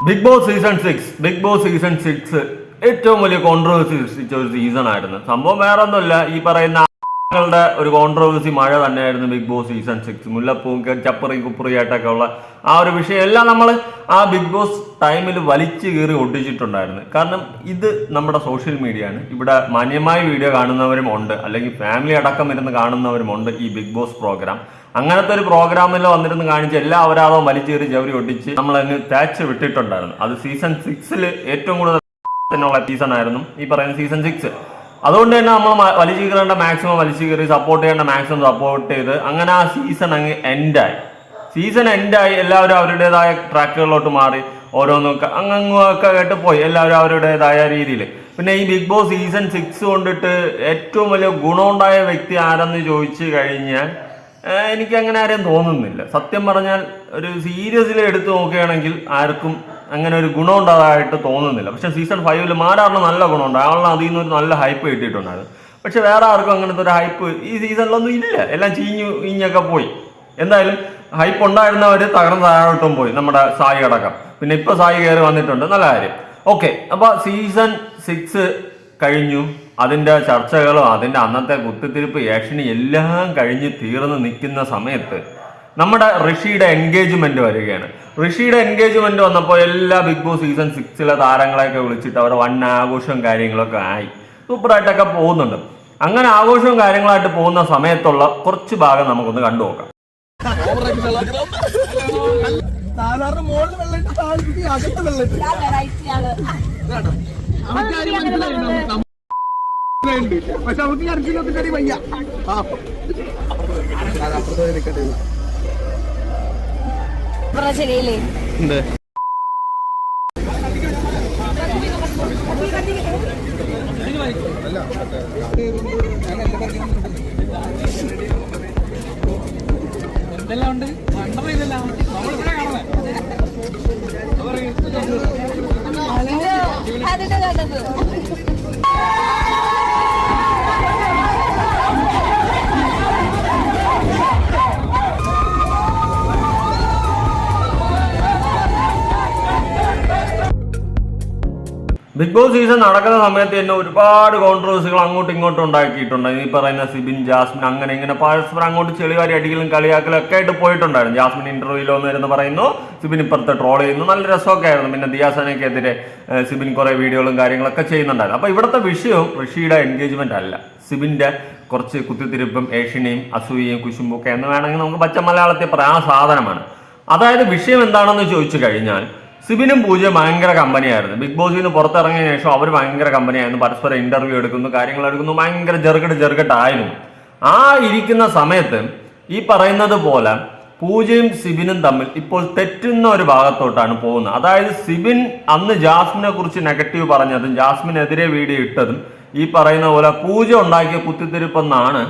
Big Boss season six Big Boss season six ഏറ്റവും വലിയ controversy സൃഷ്ടിച്ച ഒരു സീസൺ ആയിരുന്നു. സംഭവം വേറെ ഒന്നുമില്ല ഈ പറയുന്ന ആളുകളുടെ ഒരു കോൺട്രവേഴ്സി മഴ തന്നെയായിരുന്നു ബിഗ് ബോസ് സീസൺ സിക്സ് മുല്ലപ്പൂവും ചപ്പറി കുപ്പറി ആയിട്ടൊക്കെ ഉള്ള ആ ഒരു വിഷയം എല്ലാം നമ്മൾ ആ ബിഗ് ബോസ് ടൈമിൽ വലിച്ചു കീറി ഒട്ടിച്ചിട്ടുണ്ടായിരുന്നു. കാരണം ഇത് നമ്മുടെ സോഷ്യൽ മീഡിയ ആണ്. ഇവിടെ മാന്യമായ വീഡിയോ കാണുന്നവരും ഉണ്ട്. അല്ലെങ്കിൽ ഫാമിലി അടക്കം ഇരുന്ന് കാണുന്നവരും ഉണ്ട് ഈ ബിഗ് ബോസ് പ്രോഗ്രാം അങ്ങനത്തെ ഒരു പ്രോഗ്രാമിൽ വന്നിരുന്ന് കാണിച്ച് എല്ലാ അപരാധവും വലിച്ചേറി ജവരി ഒട്ടിച്ച് നമ്മളങ്ങ് തേച്ച് വിട്ടിട്ടുണ്ടായിരുന്നു. അത് സീസൺ സിക്സിൽ ഏറ്റവും കൂടുതൽ സീസൺ ആയിരുന്നു. ഈ പറയുന്ന സീസൺ സിക്സ് അതുകൊണ്ട് തന്നെ നമ്മൾ വലിച്ചു കീറേണ്ട മാക്സിമം വലിച്ചു കീറി സപ്പോർട്ട് ചെയ്യേണ്ട മാക്സിമം സപ്പോർട്ട് ചെയ്ത് അങ്ങനെ ആ സീസൺ അങ്ങ് എൻഡായി സീസൺ എൻഡായി എല്ലാവരും അവരുടേതായ ട്രാക്കുകളിലോട്ട് മാറി ഓരോന്നൊക്കെ അങ്ങൊക്കെ കേട്ട് പോയി എല്ലാവരും അവരുടേതായ രീതിയിൽ പിന്നെ ഈ ബിഗ് ബോസ് സീസൺ സിക്സ് കൊണ്ടിട്ട് ഏറ്റവും വലിയ ഗുണമുണ്ടായ വ്യക്തി ആരെന്ന് ചോദിച്ചു കഴിഞ്ഞാൽ എനിക്ക് അങ്ങനെ ആരെയും തോന്നുന്നില്ല. സത്യം പറഞ്ഞാൽ ഒരു സീരിയസിൽ എടുത്തു നോക്കുകയാണെങ്കിൽ ആർക്കും അങ്ങനെ ഒരു ഗുണം ഉണ്ടായതായിട്ട് തോന്നുന്നില്ല. പക്ഷെ സീസൺ ഫൈവിൽ മാരാറിന് നല്ല ഗുണമുണ്ട്. അയാളിന് അതിൽ നിന്ന് ഒരു നല്ല ഹൈപ്പ് കിട്ടിയിട്ടുണ്ടായിരുന്നു. പക്ഷെ വേറെ ആർക്കും അങ്ങനത്തെ ഒരു ഹൈപ്പ് ഈ സീസണിലൊന്നും ഇല്ല. എല്ലാം ചീഞ്ഞു ഇഞ്ഞൊക്കെ പോയി. എന്തായാലും ഹൈപ്പ് ഉണ്ടായിരുന്നവർ തകർന്ന് താഴോട്ടും പോയി. നമ്മുടെ സായി അടക്കം. പിന്നെ ഇപ്പോൾ സായി കയറി വന്നിട്ടുണ്ട്. നല്ല കാര്യം. ഓക്കെ അപ്പോൾ സീസൺ സിക്സ് കഴിഞ്ഞു. അതിന്റെ ചർച്ചകളും അതിന്റെ അന്നത്തെ കുത്തിത്തിരിപ്പ് ഏഷനും എല്ലാം കഴിഞ്ഞ് തീർന്ന് നിൽക്കുന്ന സമയത്ത് നമ്മുടെ ഋഷിയുടെ എൻഗേജ്മെന്റ് വരികയാണ്. ഋഷിയുടെ എൻഗേജ്മെന്റ് വന്നപ്പോൾ എല്ലാ ബിഗ് ബോസ് സീസൺ സിക്സിലെ താരങ്ങളെയൊക്കെ വിളിച്ചിട്ട് അവർ വൺ ആഘോഷവും കാര്യങ്ങളൊക്കെ ആയി. സൂപ്പറായിട്ടൊക്കെ പോകുന്നുണ്ട്. അങ്ങനെ ആഘോഷവും കാര്യങ്ങളായിട്ട് പോകുന്ന സമയത്തുള്ള കുറച്ച് ഭാഗം നമുക്കൊന്ന് കണ്ടു നോക്കാം. പക്ഷെ അവർക്ക് അകത്ത് വെള്ളിട്ട് പക്ഷെ അവർക്ക് ഉണ്ട് കടി ഉണ്ട് അത് അപ്പുറത്തെ നിൽക്കട്ടെ ശരിയല്ലേ അതിന്റെ കണ്ടത് ബിഗ് ബോസ് സീസൺ നടക്കുന്ന സമയത്ത് തന്നെ ഒരുപാട് കോൺട്രവേഴ്സികൾ അങ്ങോട്ടും ഇങ്ങോട്ടും ഉണ്ടാക്കിയിട്ടുണ്ട്. ഈ പറയുന്ന സിബിൻ ജാസ്മിൻ അങ്ങനെ ഇങ്ങനെ പരസ്പരം അങ്ങോട്ട് ചെളിവാരി അടിക്കലും കളിയാക്കലും ഒക്കെ ആയിട്ട് പോയിട്ടുണ്ടായിരുന്നു. ജാസ്മിൻ ഇന്റർവ്യൂവിൽ വന്നിരുന്ന് പറയുന്നു. സിബിൻ ഇപ്പുറത്തെ ട്രോൾ ചെയ്യുന്നു. നല്ല രസമൊക്കെ ആയിരുന്നു. പിന്നെ ദിയാസനക്കെതിരെ സിബിൻ കുറേ വീഡിയോകളും കാര്യങ്ങളൊക്കെ ചെയ്യുന്നുണ്ടായിരുന്നു. അപ്പോൾ ഇവിടുത്തെ വിഷയവും ഋഷിയുടെ എൻഗേജ്മെന്റ് അല്ല. സിബിന്റെ കുറച്ച് കുത്തിത്തിരിപ്പും ഏഷ്യനെയും അസൂയയും കുശുമ്പൊക്കെ എന്ന് വേണമെങ്കിൽ നമുക്ക് പച്ച മലയാളത്തിൽ പറയാം ആ സാധനമാണ്. അതായത് വിഷയം എന്താണെന്ന് ചോദിച്ചു കഴിഞ്ഞാൽ സിബിനും പൂജയും ഭയങ്കര കമ്പനിയായിരുന്നു. ബിഗ് ബോസിൽ പുറത്തിറങ്ങിയ ശേഷം അവർ ഭയങ്കര കമ്പനിയായിരുന്നു. പരസ്പരം ഇന്റർവ്യൂ എടുക്കുന്നു കാര്യങ്ങൾ എടുക്കുന്നു ഭയങ്കര ജെറുകട്ട് ജെറുകട്ടായിരുന്നു. ആ ഇരിക്കുന്ന സമയത്ത് ഈ പറയുന്നത് പോലെ പൂജയും സിബിനും തമ്മിൽ ഇപ്പോൾ തെറ്റുന്ന ഒരു ഭാഗത്തോട്ടാണ് പോകുന്നത്. അതായത് സിബിൻ അന്ന് ജാസ്മിനെ കുറിച്ച് നെഗറ്റീവ് പറഞ്ഞതും ജാസ്മിനെതിരെ വീഡിയോ ഇട്ടതും ഈ പറയുന്ന പോലെ പൂജ ഉണ്ടാക്കിയ കുത്തിത്തിരിപ്പെന്നാണ്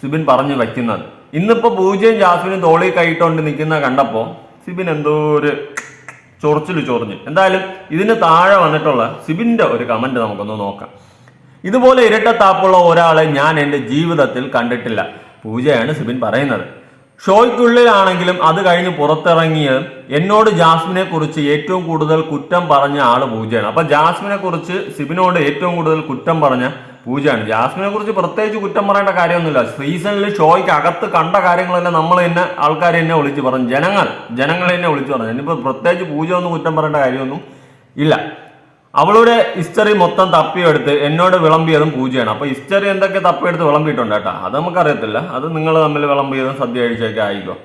സിബിൻ പറഞ്ഞു വയ്ക്കുന്നത് ഇന്നിപ്പോ പൂജയും ജാസ്മിനും തോളി കൈയിട്ടോണ്ട് നിൽക്കുന്ന കണ്ടപ്പോൾ സിബിൻ എന്തോ ഒരു ചൊറിച്ചിൽ ചൊറിഞ്ഞു. എന്തായാലും ഇതിന് താഴെ വന്നിട്ടുള്ള സിബിന്റെ ഒരു കമന്റ് നമുക്കൊന്ന് നോക്കാം. ഇതുപോലെ ഇരട്ടത്താപ്പുള്ള ഒരാളെ ഞാൻ എന്റെ ജീവിതത്തിൽ കണ്ടിട്ടില്ല. പൂജയാണ് സിബിൻ പറയുന്നത്. ഷോയ്ക്കുള്ളിലാണെങ്കിലും അത് കഴിഞ്ഞ് പുറത്തിറങ്ങിയ എന്നോട് ജാസ്മിനെ കുറിച്ച് ഏറ്റവും കൂടുതൽ കുറ്റം പറഞ്ഞ ആൾ പൂജയാണ്. അപ്പൊ ജാസ്മിനെ കുറിച്ച് സിബിനോട് ഏറ്റവും കൂടുതൽ കുറ്റം പറഞ്ഞ പൂജയാണ്. ജാസ്മിനെ കുറിച്ച് പ്രത്യേകിച്ച് കുറ്റം പറയേണ്ട കാര്യമൊന്നുമില്ല. സീസണിൽ ഷോയ്ക്ക് അകത്ത് കണ്ട കാര്യങ്ങളെല്ലാം നമ്മൾ തന്നെ ആൾക്കാർ എന്നെ വിളിച്ച് പറഞ്ഞു ജനങ്ങൾ ജനങ്ങൾ എന്നെ വിളിച്ച് പറഞ്ഞു ഇനിയിപ്പോൾ പ്രത്യേകിച്ച് പൂജ ഒന്നും കുറ്റം പറയേണ്ട കാര്യമൊന്നും ഇല്ല. അവളുടെ ഹിസ്റ്ററി മൊത്തം തപ്പിയെടുത്ത് എന്നോട് വിളമ്പിയതും പൂജയാണ്. അപ്പൊ ഹിസ്റ്ററി എന്തൊക്കെ തപ്പിയെടുത്ത് വിളമ്പിയിട്ടുണ്ട് കേട്ടോ? അത് നമുക്കറിയത്തില്ല. അത് നിങ്ങൾ തമ്മിൽ വിളമ്പിയതും സദ്യ കഴിച്ചൊക്കെ ആയിക്കോ.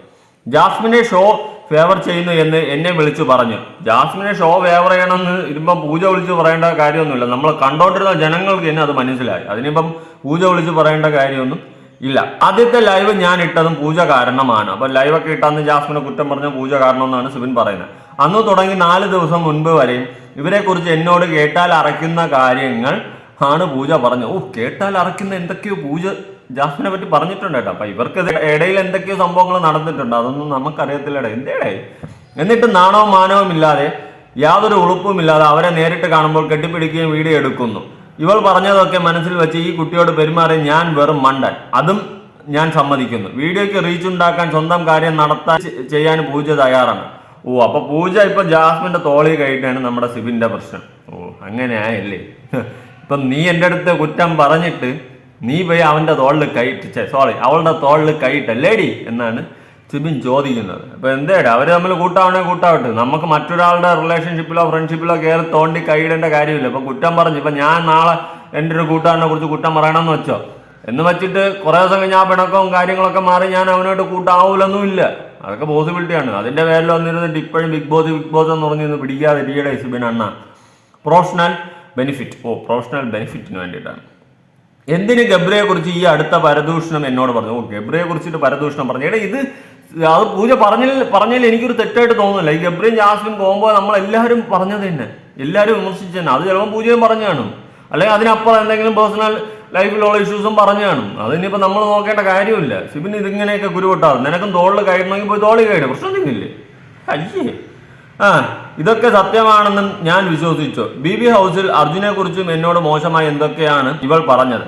ജാസ്മിനെ ഷോ ഫേവർ ചെയ്യുന്നു എന്ന് എന്നെ വിളിച്ചു പറഞ്ഞു. ജാസ്മിനെ ഷോ ഫേവർ ചെയ്യണമെന്ന് ഇതിപ്പം പൂജ വിളിച്ച് പറയേണ്ട കാര്യമൊന്നുമില്ല. നമ്മൾ കണ്ടോണ്ടിരുന്ന ജനങ്ങൾക്ക് തന്നെ അത് മനസ്സിലായി. അതിനിപ്പം പൂജ വിളിച്ച് പറയേണ്ട കാര്യമൊന്നും ഇല്ല. ആദ്യത്തെ ലൈവ് ഞാൻ ഇട്ടതും പൂജ കാരണമാണ്. അപ്പൊ ലൈവൊക്കെ ഇട്ടന്ന് ജാസ്മിനെ കുറ്റം പറഞ്ഞ പൂജ കാരണം എന്നാണ് സിബിൻ പറയുന്നത്. അന്ന് തുടങ്ങി നാല് ദിവസം മുൻപ് വരെയും ഇവരെ കുറിച്ച് എന്നോട് കേട്ടാൽ അറയ്ക്കുന്ന കാര്യങ്ങൾ ആണ് പൂജ പറഞ്ഞത്. ഓ കേട്ടാൽ അറയ്ക്കുന്ന എന്തൊക്കെയോ പൂജ ജാസ്മിനെ പറ്റി പറഞ്ഞിട്ടുണ്ട് കേട്ടോ. അപ്പൊ ഇവർക്ക് ഇടയിൽ എന്തൊക്കെയോ സംഭവങ്ങൾ നടന്നിട്ടുണ്ട്. അതൊന്നും നമുക്കറിയത്തില്ലടേ. എന്തേടേ? എന്നിട്ട് നാണവും മാനവും ഇല്ലാതെ യാതൊരു ഉളുപ്പും ഇല്ലാതെ അവരെ നേരിട്ട് കാണുമ്പോൾ കെട്ടിപ്പിടിക്കുകയും വീഡിയോ എടുക്കുന്നു. ഇവൾ പറഞ്ഞതൊക്കെ മനസ്സിൽ വെച്ച് ഈ കുട്ടിയോട് പെരുമാറി ഞാൻ വെറും മണ്ടൻ. അതും ഞാൻ സമ്മതിക്കുന്നു. വീഡിയോയ്ക്ക് റീച്ച് ഉണ്ടാക്കാൻ സ്വന്തം കാര്യം നടത്താൻ ചെയ്യാൻ പൂജ തയ്യാറാണ്. ഓ അപ്പൊ പൂജ ഇപ്പൊ ജാസ്മിന്റെ തോളി കഴിഞ്ഞാണ് നമ്മുടെ സിബിന്റെ പ്രശ്നം. ഓ അങ്ങനെ ആയല്ലേ? ഇപ്പൊ നീ എന്റെ അടുത്ത് കുറ്റം പറഞ്ഞിട്ട് നീ പോയി അവന്റെ തോളിൽ കൈ സോറി അവളുടെ തോളിൽ കൈയിട്ടല്ലേടി എന്നാണ് സിബിൻ ചോദിക്കുന്നത്. അപ്പൊ എന്തേടാ? അവർ നമ്മൾ കൂട്ടാവണേ കൂട്ടാവട്ടെ. നമുക്ക് മറ്റൊരാളുടെ റിലേഷൻഷിപ്പിലോ ഫ്രണ്ട്ഷിപ്പിലോ കയറി തോണ്ടി കൈയിടേണ്ട കാര്യമില്ല. ഇപ്പൊ കുറ്റം പറഞ്ഞു ഇപ്പൊ ഞാൻ നാളെ എന്റെ ഒരു കൂട്ടുകാരനെ കുറിച്ച് കുറ്റം പറയണമെന്ന് വെച്ചോ? എന്ന് വെച്ചിട്ട് കുറേ ദിവസം ആ പിണക്കവും കാര്യങ്ങളൊക്കെ മാറി ഞാൻ അവനോട്ട് കൂട്ടാവൂലൊന്നും ഇല്ല അതൊക്കെ പോസിബിലിറ്റിയാണ് അതിന്റെ പേരിൽ വന്നിരുന്നിട്ട് ഇപ്പോഴും ബിഗ് ബോസ് ബിഗ് ബോസ് എന്ന് പറഞ്ഞിരുന്നു പിടിക്കാതെ ഇരിയുടെ സിബിൻ അണ്ണ. പ്രൊഫഷണൽ ബെനിഫിറ്റ് ഓ പ്രൊഫഷണൽ ബെനിഫിറ്റിന് വേണ്ടിയിട്ടാണ്. എന്തിന് ഗബ്രയെ കുറിച്ച് ഈ അടുത്ത പരദൂഷണം എന്നോട് പറഞ്ഞു? ഓ ഗബ്രയെ കുറിച്ചിട്ട് പരദൂഷണം പറഞ്ഞു. എടാ ഇത് അത് പൂജ പറഞ്ഞതിൽ പറഞ്ഞതിൽ എനിക്കൊരു തെറ്റായിട്ട് തോന്നുന്നില്ല. ഈ ഗബ്രിയും ജാസ്മിൻ പോകുമ്പോൾ നമ്മളെല്ലാവരും പറഞ്ഞത് തന്നെ. എല്ലാവരും വിമർശിച്ചു തന്നെ. അത് ചിലപ്പോൾ പൂജയും പറഞ്ഞു കാണും. അല്ലെങ്കിൽ അതിനപ്പുറം എന്തെങ്കിലും പേഴ്സണൽ ലൈഫിലുള്ള ഇഷ്യൂസും പറഞ്ഞു കാണും. അതിനിപ്പോൾ നമ്മൾ നോക്കേണ്ട കാര്യമില്ല. സിബിന് ഇതിങ്ങനെയൊക്കെ കുരുവട്ടാറ് നിനക്കും തോളിൽ കയറണമെങ്കിൽ പോയി തോളി കയറും. പ്രശ്നമൊന്നുമില്ലേ അയ്യേ. ആ ഇതൊക്കെ സത്യമാണെന്നും ഞാൻ വിശ്വസിച്ചു. ബി ബി ഹൗസിൽ അർജുനെ കുറിച്ചും എന്നോട് മോശമായി എന്തൊക്കെയാണ് ഇവൾ പറഞ്ഞത്?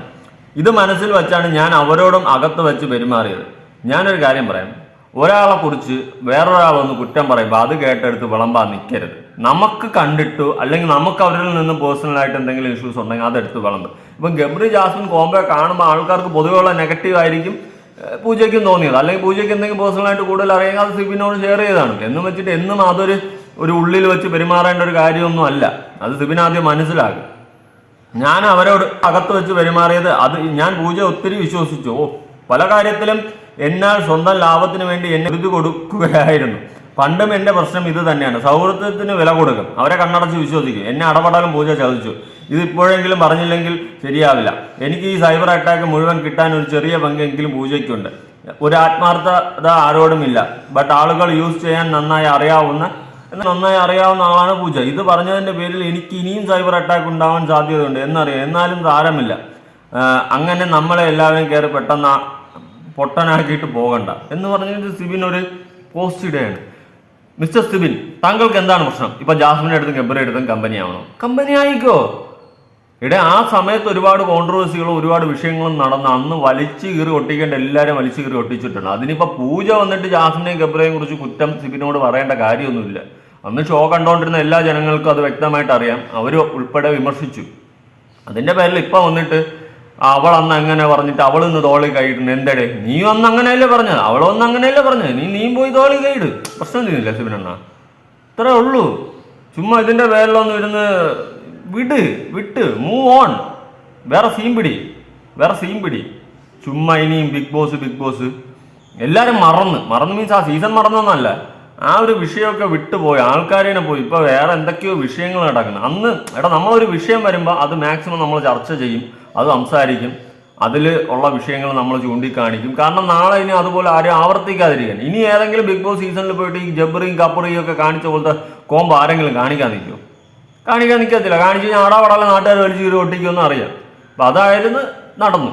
ഇത് മനസ്സിൽ വെച്ചാണ് ഞാൻ അവരോടും അകത്ത് വെച്ച് പെരുമാറിയത്. ഞാനൊരു കാര്യം പറയാം. ഒരാളെ കുറിച്ച് വേറൊരാളൊന്ന് കുറ്റം പറയുമ്പോൾ അത് കേട്ടെടുത്ത് വിളമ്പാൻ നിൽക്കരുത് നമുക്ക് കണ്ടിട്ടു അല്ലെങ്കിൽ നമുക്ക് അവരിൽ നിന്ന് പേഴ്സണലായിട്ട് എന്തെങ്കിലും ഇഷ്യൂസ് ഉണ്ടെങ്കിൽ അതെടുത്ത് വിളമ്പ്. ഇപ്പം ഗബ്രി ജാസ്മിൻ കോംബോ കാണുമ്പോൾ ആൾക്കാർക്ക് പൊതുവെയുള്ള നെഗറ്റീവ് ആയിരിക്കും പൂജയ്ക്കും തോന്നിയത്. അല്ലെങ്കിൽ പൂജയ്ക്ക് എന്തെങ്കിലും പേഴ്സണലായിട്ട് കൂടുതൽ അറിയാൻ അത് സിബിനോട് ഷെയർ ചെയ്തതാണ്. എന്നും വെച്ചിട്ട് എന്നും അതൊരു ഒരു ഉള്ളിൽ വെച്ച് പെരുമാറേണ്ട ഒരു കാര്യമൊന്നും അല്ല. അത് സിബിൻ ആദ്യം മനസ്സിലാകും ഞാൻ അവരോട് അകത്ത് വെച്ച് പെരുമാറിയത് അത് ഞാൻ പൂജ ഒത്തിരി വിശ്വസിച്ചു. ഓ പല കാര്യത്തിലും എന്നാൽ സ്വന്തം ലാഭത്തിന് വേണ്ടി എന്നെ ഇത് കൊടുക്കുകയായിരുന്നു. പണ്ടും എന്റെ പ്രശ്നം ഇത് തന്നെയാണ്. സൗഹൃദത്തിന് വില കൊടുക്കും. അവരെ കണ്ണടച്ച് വിശ്വസിക്കും. എന്നെ അടപടാലും പൂജ ചതിച്ചു. ഇത് ഇപ്പോഴെങ്കിലും പറഞ്ഞില്ലെങ്കിൽ ശരിയാവില്ല. എനിക്ക് ഈ സൈബർ അറ്റാക്ക് മുഴുവൻ കിട്ടാൻ ഒരു ചെറിയ പങ്കെങ്കിലും പൂജയ്ക്കുണ്ട്. ഒരു ആത്മാർത്ഥത ആരോടുമില്ല. ബട്ട് ആളുകൾ യൂസ് ചെയ്യാൻ നന്നായി അറിയാവുന്ന നന്നായി അറിയാവുന്ന ആളാണ് പൂജ. ഇത് പറഞ്ഞതിന്റെ പേരിൽ എനിക്ക് ഇനിയും സൈബർ അറ്റാക്ക് ഉണ്ടാവാൻ സാധ്യതയുണ്ട് എന്നറിയാം. എന്നാലും സാരമില്ല. ആ, അങ്ങനെ നമ്മളെ എല്ലാവരും കയറി പെട്ടെന്ന് പൊട്ടനാക്കിയിട്ട് പോകണ്ട. എന്ന് പറഞ്ഞിട്ട് സിബിൻ ഒരു പോസ്റ്റ് ഇടുകയാണ്. മിസ്റ്റർ സിബിൻ താങ്കൾക്ക് എന്താണ് പ്രശ്നം? ഇപ്പൊ ജാസ്മിന്റെ എടുത്തും ഗബ്ബറെ എടുത്തും കമ്പനി ആവണം? കമ്പനി ആയിക്കോ? ഇവിടെ ആ സമയത്ത് ഒരുപാട് കോൺട്രവേഴ്സികളും ഒരുപാട് വിഷയങ്ങളും നടന്ന അന്ന് വലിച്ചു കീറി ഒട്ടിക്കേണ്ട എല്ലാവരും വലിച്ചു കീറി ഒട്ടിച്ചിട്ടുണ്ട്. അതിനിപ്പോ പൂജ വന്നിട്ട് ജാസ്മിനെയും ഗബ്രയെയും കുറിച്ച് കുറ്റം സിബിനോട് പറയേണ്ട കാര്യമൊന്നുമില്ല. അന്ന് ഷോ കണ്ടുകൊണ്ടിരുന്ന എല്ലാ ജനങ്ങൾക്കും അത് വ്യക്തമായിട്ട് അറിയാം. അവർ ഉൾപ്പെടെ വിമർശിച്ചു. അതിന്റെ പേരിൽ ഇപ്പൊ വന്നിട്ട് അവൾ അന്ന് അങ്ങനെ പറഞ്ഞിട്ട് അവൾ ഇന്ന് തോളി കൈയിട്ടുണ്ട് എന്തടേ? നീ അന്ന് അങ്ങനെയല്ലേ പറഞ്ഞത്? അവളൊന്ന് അങ്ങനെയല്ലേ പറഞ്ഞത്? നീ നീ പോയി തോളി കൈയിട്. പ്രശ്നം ചെയ്യുന്നില്ല സിബിനെണ്ണ ഇത്രേ ഉള്ളൂ. ചുമ്മാ ഇതിന്റെ പേരിലൊന്നും ഇരുന്ന് വിട് വിട്ട് മൂവ് ഓൺ വേറെ സീൻ പിടി. വേറെ സീൻ പിടി. ചുമ്മാ ഇനിയും ബിഗ് ബോസ് ബിഗ് ബോസ് എല്ലാരും മറന്ന്. മറന്ന് മീൻസ് ആ സീസൺ മറന്നൊന്നല്ല. ആ ഒരു വിഷയമൊക്കെ വിട്ടുപോയി. ആൾക്കാരെ പോയി. ഇപ്പൊ വേറെ എന്തൊക്കെയോ വിഷയങ്ങൾ നടക്കുന്നത്. അന്ന് എടാ നമ്മളൊരു വിഷയം വരുമ്പോൾ അത് മാക്സിമം നമ്മൾ ചർച്ച ചെയ്യും. അത് സംസാരിക്കും. അതിൽ ഉള്ള വിഷയങ്ങൾ നമ്മൾ ചൂണ്ടിക്കാണിക്കും. കാരണം നാളെ ഇനി അതുപോലെ ആരും ആവർത്തിക്കാതിരിക്കാൻ. ഇനി ഏതെങ്കിലും ബിഗ് ബോസ് സീസണിൽ പോയിട്ട് ഈ ജബറിയും കപ്പറിയും ഒക്കെ കാണിച്ച പോലത്തെ കോമ്പ് ആരെങ്കിലും കാണിക്കാൻ നിൽക്കുമോ കാണിക്കാൻ നിൽക്കത്തില്ല. കാണിച്ചു കഴിഞ്ഞാൽ ആടാവടാലെ നാട്ടുകാർ വലിച്ചു കീറി ഒട്ടിക്കുമെന്ന് അറിയാം. അപ്പം അതായിരുന്നു നടന്നു.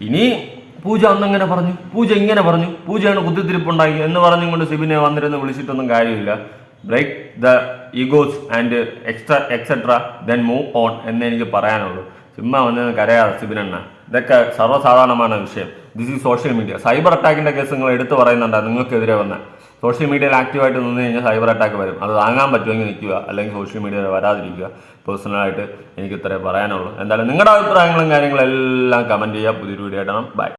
ഇനി പൂജ അന്നങ്ങനെ പറഞ്ഞു? പൂജ ഇങ്ങനെ പറഞ്ഞു. പൂജയാണ് കുത്തിത്തിരിപ്പുണ്ടാക്കി. എന്ന് പറഞ്ഞും കൊണ്ട് സിബിനെ വന്നിരുന്ന് വിളിച്ചിട്ടൊന്നും കാര്യമില്ല. Break the egos and extra etcetera then move on എന്ന് എനിക്ക് പറയാനുള്ളൂ. ചുമ്മാ വന്ന് കരയാതെ സിബിനെണ്ണ. ഇതൊക്കെ സർവസാധാരണமான വിഷയം. This is social media cyber അറ്റാക്കിന്റെ case നിങ്ങൾ എടുത്തു പറയുന്നുണ്ട്. നിങ്ങൾക്കെതിരെ വന്ന. സോഷ്യൽ മീഡിയയിൽ ആക്റ്റീവായിട്ട് നിന്ന് കഴിഞ്ഞാൽ സൈബർ അറ്റാക്ക് വരും. അത് താങ്ങാൻ പറ്റുമെങ്കിൽ നിൽക്കുക. അല്ലെങ്കിൽ സോഷ്യൽ മീഡിയയിൽ വരാതിരിക്കുക. പേഴ്സണലായിട്ട് എനിക്ക് ഇത്രേ പറയാനുള്ളൂ. എന്തായാലും നിങ്ങളുടെ അഭിപ്രായങ്ങളും കാര്യങ്ങളും എല്ലാം കമന്റ് ചെയ്യുക. പുതിയൊരു വീഡിയോ ആയിട്ടാണ് ബൈ